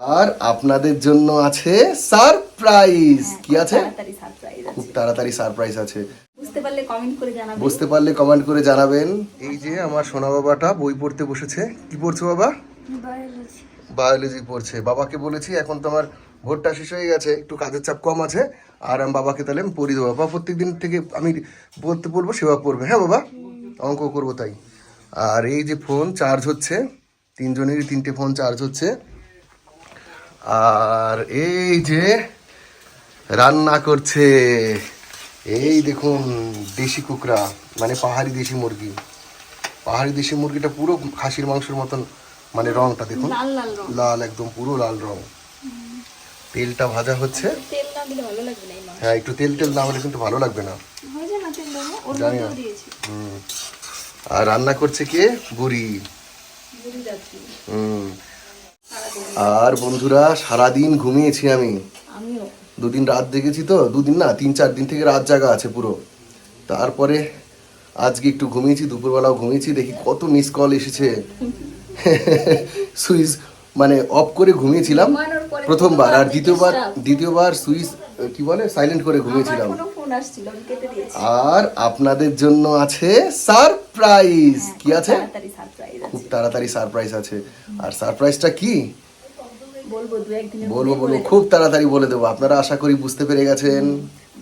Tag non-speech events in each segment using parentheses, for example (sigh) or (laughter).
আর আপনাদের জন্য আছে সারপ্রাইজ কি আছে? খুব তাড়াতাড়ি সারপ্রাইজ আছে। বুঝতে পারলে কমেন্ট করে জানাবেন। বুঝতে পারলে কমেন্ট করে জানাবেন। এই যে আমার সোনা বাবাটা বই পড়তে বসেছে। কি পড়ছে বাবা? বায়োলজি পড়ছে। বাবাকে বলেছি এখন তোমার ভোটটা শেষ হয়ে গেছে। একটু কাজের চাপ কম আছে। আর আমি বাবাকে তাহলে আমি পড়িয়ে দেবো। বাবা প্রত্যেক দিন থেকে আমি পড়তে পড়ব সেবা পড়বে। হ্যাঁ বাবা? অঙ্ক করব তাই। আর এই যে ফোন চার্জ হচ্ছে তিনজনেরই তিনটে ফোন চার্জ হচ্ছে। আর এই যে রান্না করছে এই দেখুন দেশি কুকরা মানে পাহাড়ি দেশি মুরগি। পাহাড়ি দেশি মুরগিটা পুরো খাসির মাংসের মতন মানে রংটা দেখুন। লাল একদম পুরো লাল রং। তেলটা ভাজা হচ্ছে। মাছ হ্যাঁ একটু তেল তেল না হলে কিন্তু ভালো লাগবে না। জানি না। আর রান্না করছে কে? বুড়ি। হুম। আর বন্ধুরা সারাদিন ঘুমিয়েছি আমি। দুদিন রাত দেখেছি তো দুদিন না তিন চার দিন থেকে রাত জাগা আছে পুরো। তারপরে আজকে একটু ঘুমিয়েছি দুপুরবেলাও ঘুমিয়েছি দেখি কত মিস কল এসেছে। সুইচ মানে অফ করে ঘুমিয়েছিলাম। প্রথমবার আর দ্বিতীয়বার দ্বিতীয়বার সুইচ কি বলে? সাইলেন্ট করে ঘুমিয়েছিলাম। আর আপনাদের জন্য আছে সারপ্রাইজ হ্যাঁ, কি আছে? খুব তাড়াতাড়ি সারপ্রাইজ আছে। আর সারপ্রাইজটা কি? বলব বলব খুব তাড়াতাড়ি বলে দেবো। আপনারা আশা করি বুঝতে পেরে গেছেন।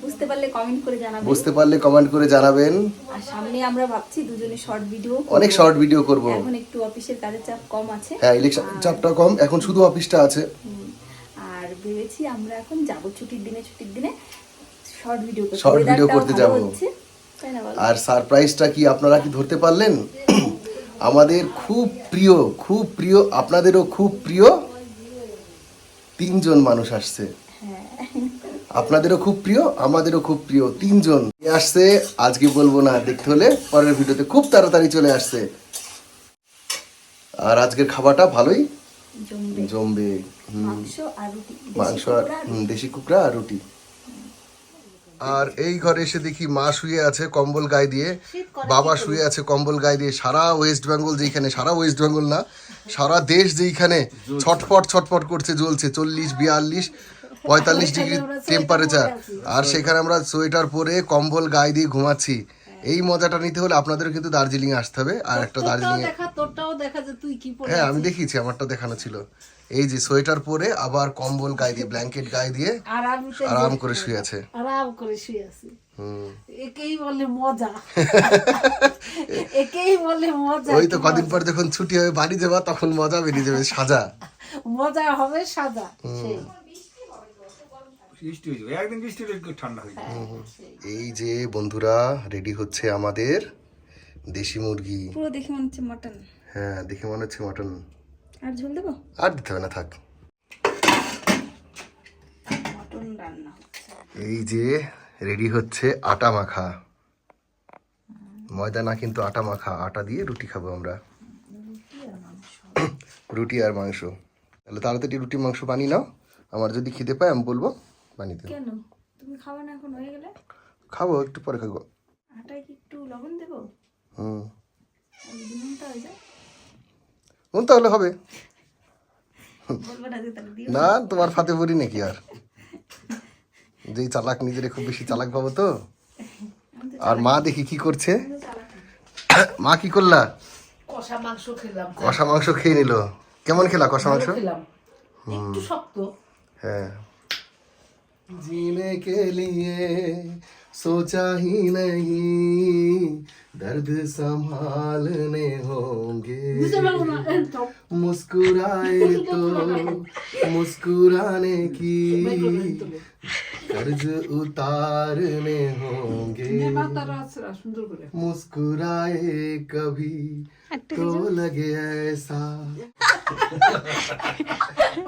বুঝতে পারলে কমেন্ট করে জানাবেন। বুঝতে পারলে কমেন্ট করে জানাবেন। আর সামনে আমরা ভাবছি দুজনে শর্ট ভিডিও অনেক শর্ট ভিডিও করব। এখন একটু অফিসের কাজের চাপ কম আছে। হ্যাঁ ইলেকশন চাপটা কম। এখন শুধু অফিসটা আছে। ভেবেছি আমরা এখন যাব ছুটির দিনে ছুটির দিনে শর্ট ভিডিও করতে। Video Weather-টাও করতে যাব। আর সারপ্রাইজটা কি আপনারা কি ধরতে পারলেন? আমাদের খুব প্রিয় খুব প্রিয় আপনাদেরও খুব প্রিয় তিনজন মানুষ আসছে। হ্যাঁ। আপনাদেরও খুব প্রিয় আমাদেরও খুব প্রিয় তিনজন। আসছে আজকে বলব না দেখতে হলে পরের ভিডিওতে খুব তাড়াতাড়ি চলে আসছে। আর আজকের খাবারটা ভালোই জমবে। জমবে মাংস আর দেশি মাংস আর রুটি। আর এই ঘরে এসে দেখি মা শুয়ে আছে কম্বল গায়ে দিয়ে। বাবা শুয়ে আছে কম্বল গায়ে দিয়ে। সারা ওয়েস্ট বেঙ্গল যেখানে সারা ওয়েস্ট বেঙ্গল না সারা দেশ যেইখানে ছটফট ছটফট করছে জ্বলছে। চল্লিশ বিয়াল্লিশ পঁয়তাল্লিশ ডিগ্রি টেম্পারেচার আর সেখানে আমরা সোয়েটার পরে কম্বল গায়ে দিয়ে ঘুমাচ্ছি। এই মজাটা নিতে হলে আপনাদেরও কিন্তু দার্জিলিং আসতে হবে। আর একটা দার্জিলিং তোরটাও দেখা তোরটাও দেখা যে তুই কি পরে হ্যাঁ আমি দেখিয়েছি আমারটা দেখানো ছিল। এই যে সোয়েটার পরে আবার কম্বল গায়ে দিয়ে ব্ল্যাঙ্কেট গায়ে দিয়ে আরাম করে শুয়ে আছে। আরাম করে শুয়ে আছি। হুম। একেই বলে মজা। (laughs) একেই বলে মজা। ওই তো কদিন পর যখন ছুটি হবে বাড়ি যাবা তখন মজা বেরিয়ে যাবে সাজা। মজা হবে সেই। বৃষ্টি হয়ে যাবে একদিন বৃষ্টি হলে ঠান্ডা হয়ে যাবে। এই যে বন্ধুরা রেডি হচ্ছে আমাদের দেশি মুরগি। পুরো দেখে মনে হচ্ছে মটন হ্যাঁ দেখে মনে হচ্ছে মটন আর ঝোল দেবো? আর দিতে হবে না থাক। মটন রান্না এই যে রেডি হচ্ছে আটা মাখা। ময়দা না কিন্তু আটা মাখা আটা দিয়ে রুটি খাব আমরা। রুটি আর মাংস। তাহলে তাড়াতাড়ি রুটি মাংস বানিয়ে নাও। আমার যদি খিদে পায় আমি বলব বানিয়ে দেবো। কেন? তুমি খাবে না এখন হয়ে গেলে? খাব একটু পরে খাব। আটায় কি একটু লবণ দেবো? হুম। ঘণ্টা হয়ে যায়। হুম তাহলে হবে। বলব না তোমার ফাতে পড়ি নাকি আর? যেই চালাক নিজেরে খুব বেশি চালাক ভাবো তো। আর মা দেখি কি করছে? মা কি করলা? কষা মাংস খেলাম। কষা মাংস খেয়ে নিল। কেমন খেলা কষা মাংস? একটু শক্ত। হ্যাঁ। जीने के लिए सोचा ही नहीं। दर्द संभालने होंगे। मुस्कुराए तो (laughs) मुस्कुराने की। कर्ज उतारने होंगे নে মাতারা আছে না, সুন্দর করে मुस्कुराए कभी तो लगे ऐसा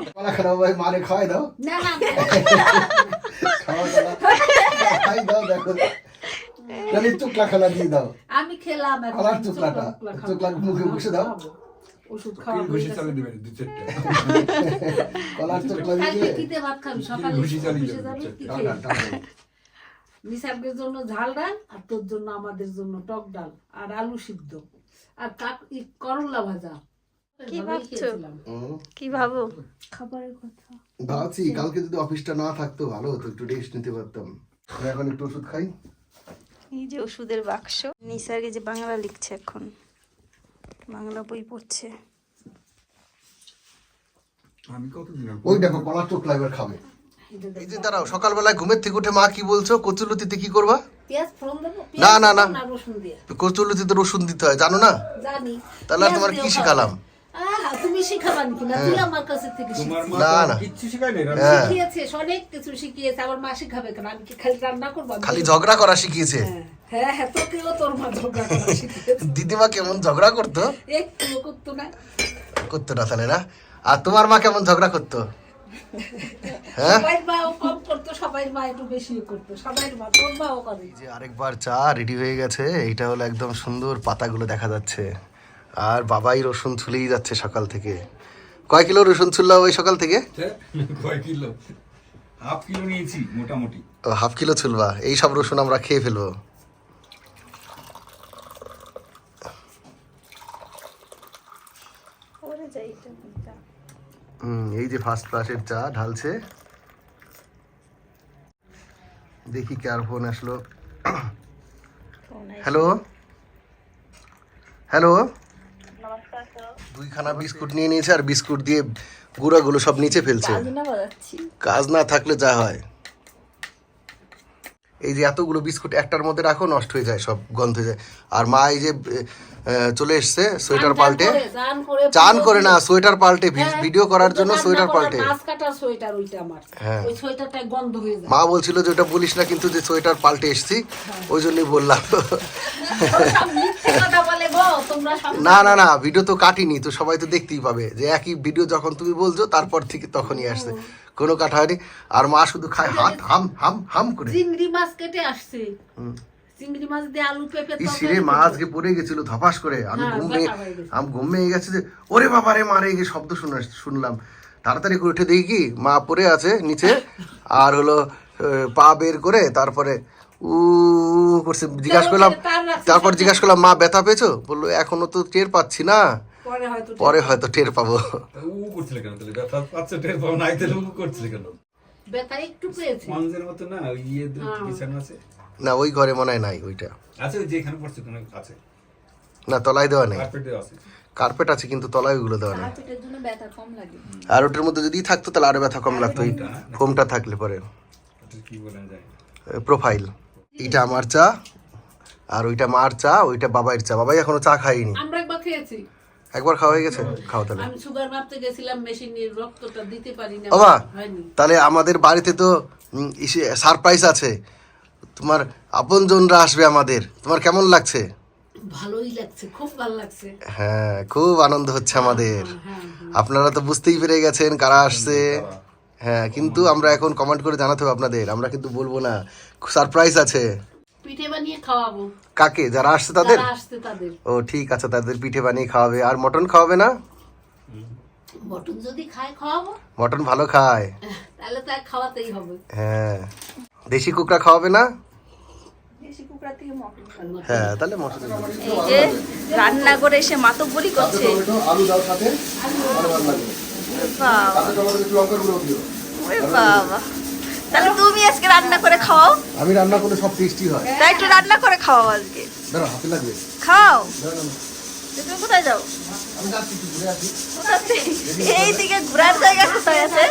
खाना खाओ भाई मारे खाए दो না না খাওয়া দাওয়া খাই দাও দেখো জানি চুকলা খানা দিয়ে দাও আমি খেলাম এখন আমার চুকলাটা চুকলা খাবো। চুকলা মুখে বসে দাও খাবো। ওষুধ খাওয়া ঘুষি চালিয়ে দেবেন দু চারটে কলার চুকলা কালকে দিয়ে ভাত খাবি সকালে ঘুষি চালিয়ে অফিসে দেবেন যাবি, কি টাটা, খাবি? টাটা। নিসাবকের জন্য ঝাল ডাল আর তোর জন্য আমাদের জন্য টক ডাল আর আলু সিদ্ধ। আর করলা ভাজা। কি ভাবছ? কি ভাবো? খাবারের কথা। ভাবছি কালকে যদি অফিসটা না থাকতো ভালো হতো একটু রেস্ট নিতে পারতাম। এখন একটু ওষুধ খাই। এই যে ওষুধের বাক্স। নিসার্গে যে বাংলা লিখছে এখন। বাংলা বই পড়ছে। আমি কতদিন আর ওই দেখো কলা চোখলা এবার খাবে। এই যে দাঁড়াও সকালবেলায় ঘুমের থেকে উঠে মা কি বলছো? কচুলতিতে কি করবা? না, না, না। রসুন কচুলতিতে রসুন দিতে হয় জানো না? জানি। তাহলে তোমার দিয়েও কি শিখালাম? তুমি শিখাবা নাকি না? তুই আমার কাছে থেকে তোমার না, না। কিচ্ছু শিখায়নি হ্যাঁ শিখিয়েছে অনেক কিছু শিখিয়েছে। আমার মা শিখাবে কেন? আমি কি খালি রান্না করব? খালি ঝগড়া করা শিখিয়েছে? হ্যাঁ, হ্যাঁ হ্যাঁ তোকেও তোর মা ঝগড়া করা শিখিয়েছে দিদিমা কেমন ঝগড়া করতো? একটু করতো না। করতো না তাহলে না? আর তোমার মা কেমন ঝগড়া করতো? হ্যাঁ? সবাই মাও কম করতো সবাই মা একটু বেশি করতো সবাই মা তোর মাও করে। এই যে আরেকবার চা রেডি হয়ে গেছে এইটা হলো একদম সুন্দর পাতাগুলো দেখা যাচ্ছে। আর বাবাই রসুন ছুলেই যাচ্ছে সকাল থেকে। কয় কিলো রসুন ছুললাম ওই সকাল থেকে? হ্যাঁ, কয় কিলো? হাফ কিলো নিয়েছি মোটামুটি। ও হাফ কিলো ছুলবা এই সব রসুন আমরা খেয়ে ফেলব ওরে যাই এটা হুম এই যে ফার্স্ট ক্লাসের চা ঢালছে। দেখি কার ফোন আসলো। হ্যালো হ্যালো দুইখানা বিস্কুট নিয়ে নিয়েছে আর বিস্কুট দিয়ে গুঁড়াগুলো সব নিচে ফেলছে। কাজ না থাকলে যা হয়। এই যে এতগুলো বিস্কুট একটার মধ্যে রাখো নষ্ট হয়ে যায় সব গন্ধ হয়ে যায়। আর মা এই যে চলে এসছে সোয়েটার পাল্টে। চান করে না সোয়েটার পাল্টে হ্যাঁ, ভিডিও করার জন্য সোয়েটার পাল্টে। হ্যাঁ। হয়ে মা বলছিল যে ওটা বলিস না কিন্তু যে সোয়েটার পাল্টে এসছি ওই জন্যই বললাম। না না না ভিডিও তো কাটিনি তো সবাই তো দেখতেই পাবে যে একই ভিডিও যখন তুমি বলছো তারপর থেকে তখনই আসছে। কোনো কাটা হয়নি। আর মা শুধু খায় হাত হাম হাম হাম করে। চিংড়ি মাছ কেটে আসছে। চিংড়ি মাছ দিয়ে আলু পেঁপে এই তরকারি সিরে মা। আজকে পড়ে গেছিল ধপাস করে। আমি হ্যাঁ, ঘুম। আমি ঘুম ভেঙে গেছে যে ওরে বাবা রে মারে গিয়ে শব্দ শুনে শুনলাম। তাড়াতাড়ি করে উঠে দেখি কি মা পড়ে আছে নিচে আর হলো পা বের করে তারপরে উ করছে। জিজ্ঞাসা করলাম তারপর। জিজ্ঞাসা করলাম মা ব্যথা পেয়েছ? বলল এখনও তো টের পাচ্ছি না। পরে হয়তো টের পাবো। উ করছিলে কেন? তাহলে ব্যথা পাচ্ছে টের পাবো উ করছিলে কেন? ব্যথা একটু পেয়েছে। মতো না ওই ইয়ে হ্যাঁ। আছে। না ওই ঘরে মনে হয় নাই ওইটা। আছে ওই যেখানে পড়ছে কোনো আছে। না তলায় দেওয়া নেই। কার্পেটে আছে। কার্পেট আছে কিন্তু তলায় ওইগুলো দেওয়া নেই। পেটের জন্য ব্যথা কম লাগে। আর ওটার মধ্যে যদি থাকতো তাহলে আরও ব্যথা কম লাগতো। ওই ফোমটা থাকলে পরে। কি বলেন প্রোফাইল এইটা আমার চা আর ওইটা মার চা ওইটা বাবাইয়ের চা। বাবাই এখনও চা খাইনি আমরা একবার খেয়েছি। একবার খাওয়া হয়ে গেছে? খাও তাহলে। আমি সুগার মাপতে গেছিলাম মেশিনের রক্তটা দিতে পারি না বাবা তাহলে আমাদের বাড়িতে তো সারপ্রাইজ আছে। তোমার আপনজনরা আসবে আমাদের। তোমার কেমন লাগছে? ভালোই লাগছে খুব ভালো লাগছে। হ্যাঁ খুব আনন্দ হচ্ছে আমাদের। হ্যাঁ আপনারা তো বুঝতেই পেরে গেছেন কারা আসছে। হ্যাঁ কিন্তু আমরা এখন কমেন্ট করে জানাতে হবে আপনাদের। আমরা কিন্তু বলব না। সারপ্রাইজ আছে। পিঠে বানিয়ে খাওয়াবো। কাকে? যারা আসছে তাদের? আসছে তাদের। ও ঠিক আছে তাদের পিঠে বানিয়ে খাওয়াবে। আর মটন খাওয়াবে না? মটন যদি খায় খাওয়াবো। মটন ভালো খায়। তাহলে তো খাওয়াতেই হবে। হ্যাঁ। দেশি কুকড়া খাওয়াবে না? হ্যাঁ তাহলে মটন। এই যে রান্না করে এসে মাতব্বরি করছে। আলু দাও সাথে। বাবা। টমেটো একটু লঙ্কার গুঁড়ো দিও। ওরে বাবা। তাহলে তুমি আজকে রান্না করে খাওয়াও আমি রান্না করলে সব টেস্টি হয়। তাই একটু রান্না করে খাওয়াও আজকে। দাঁড়া হাতে লাগবে। খাও। তুমি কোথায় যাও? আমি যাচ্ছি একটু ঘুরে আসি। কোথাতে? এইদিকে ঘোরার জায়গা কোথায় আছে?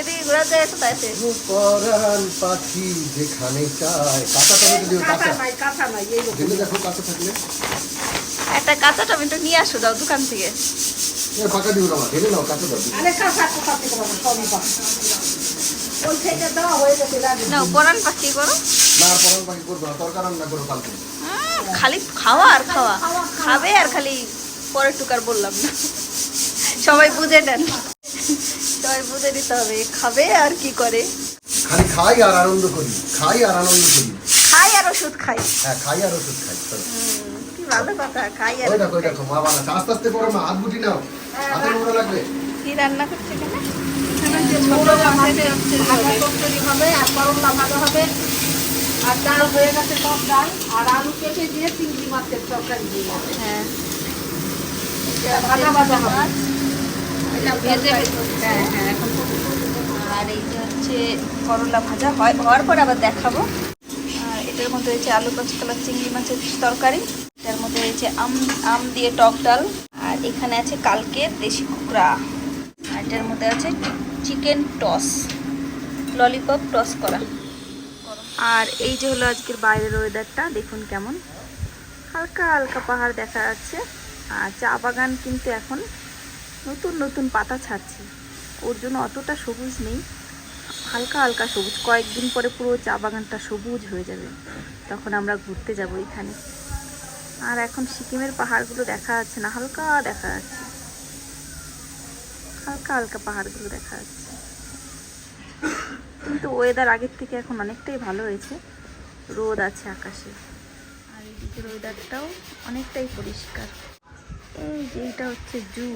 এদিকে ঘোরার জায়গা কোথায় আছে? পরাণ পাখি যেখানে চায়। কাঁচা টমেটো দিও কাঁচা। কাঁচা নাই কাঁচা নাই এই রকম। দেখো কাঁচা থাকলে। একটা কাঁচা টমেটো নিয়ে আসো দাও দোকান থেকে। এ, পাকা দিও না ঢেলে নাও কাঁচা দাও। আরে কাঁচা কোথা থেকে পাবো সবই পাবো নাও পরান পাখি করো। না আর পাখি করব না তরকার রান্না করো কালকে। হুম, খালি খাওয়া আর খাওয়া। খাবে আর খালি পরের টুকার বললাম না। সবাই বুঝে নেন। সবাই বুঝে নিতে হবে খাবে আর কি করে। খালি খাই আর আনন্দ করি খাই আর আনন্দ করি। খাই আর ওষুধ খাই। হ্যাঁ খাই আর ওষুধ খাই চলো। হুম, কি ভালো কথা খাই আর ওই দেখো ওই দেখো মা আস্তে আস্তে করো মা হাত গুটি নাও। হাতে নোংরা লাগবে। কি রান্না করছে কেন ভাজা তরকারি হবে আর করলা ভাজা হবে আর ডাল হয়ে গেছে সব ডাল আর আলু কেটে দিয়ে চিংড়ি মাছের তরকারি দিয়ে হ্যাঁ। ভাজা ভাজা হবে। ভেজে হ্যাঁ হ্যাঁ এখন আর এই যে হচ্ছে করলা ভাজা হয় হওয়ার পর আবার দেখাবো। আর এটার মধ্যে রয়েছে আলু কাঁচকলা চিংড়ি মাছের তরকারি। এটার মধ্যে রয়েছে আম আম দিয়ে টক ডাল। আর এখানে আছে কালকের দেশি কুকড়া আর এটার মধ্যে আছে চিকেন টস, ললিপপ টস করা। আর এই যে হলো আজকের বাইরের ওয়েদারটা দেখুন কেমন। হালকা হালকা পাহাড় দেখা যাচ্ছে। আর চা বাগান কিন্তু এখন নতুন নতুন পাতা ছাড়ছে। ওর জন্য অতটা সবুজ নেই। হালকা হালকা সবুজ। কয়েকদিন পরে পুরো চা বাগানটা সবুজ হয়ে যাবে। তখন আমরা ঘুরতে যাব এখানে। আর এখন সিকিমের পাহাড়গুলো দেখা যাচ্ছে না, হালকা দেখা যাচ্ছে। হালকা হালকা পাহাড়গুলো দেখা যাচ্ছে। কিন্তু ওয়েদার আগের থেকে এখন অনেকটাই ভালো হয়েছে। রোদ আছে আকাশে। আর এইদিকের ওয়েদারটাও অনেকটাই পরিষ্কার। এই যে এইটা হচ্ছে জু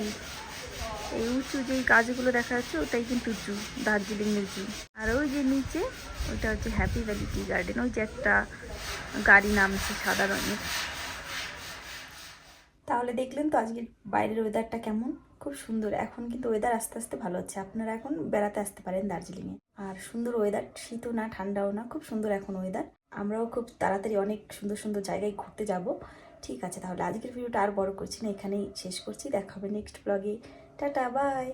এই উঁচু যেই গাছগুলো দেখা যাচ্ছে, ওটাই কিন্তু জু দার্জিলিংয়ের জু আর ওই যে নিচে ওইটা হচ্ছে হ্যাপি ভ্যালি টি গার্ডেন ওই যে একটা গাড়ি নামছে সাদা রঙের। তাহলে দেখলেন তো আজকের বাইরের ওয়েদারটা কেমন? খুব সুন্দর। এখন কিন্তু ওয়েদার আস্তে আস্তে ভালো হচ্ছে। আপনারা এখন বেড়াতে আসতে পারেন দার্জিলিংয়ে। আর সুন্দর ওয়েদার শীতও না, ঠান্ডাও না, খুব সুন্দর এখন ওয়েদার আমরাও খুব তাড়াতাড়ি অনেক সুন্দর সুন্দর জায়গায় ঘুরতে যাব। ঠিক আছে, তাহলে আজকের ভিডিওটা আর বড় করছি না, এখানেই শেষ করছি। দেখা হবে নেক্সট ব্লগে টাটা বাই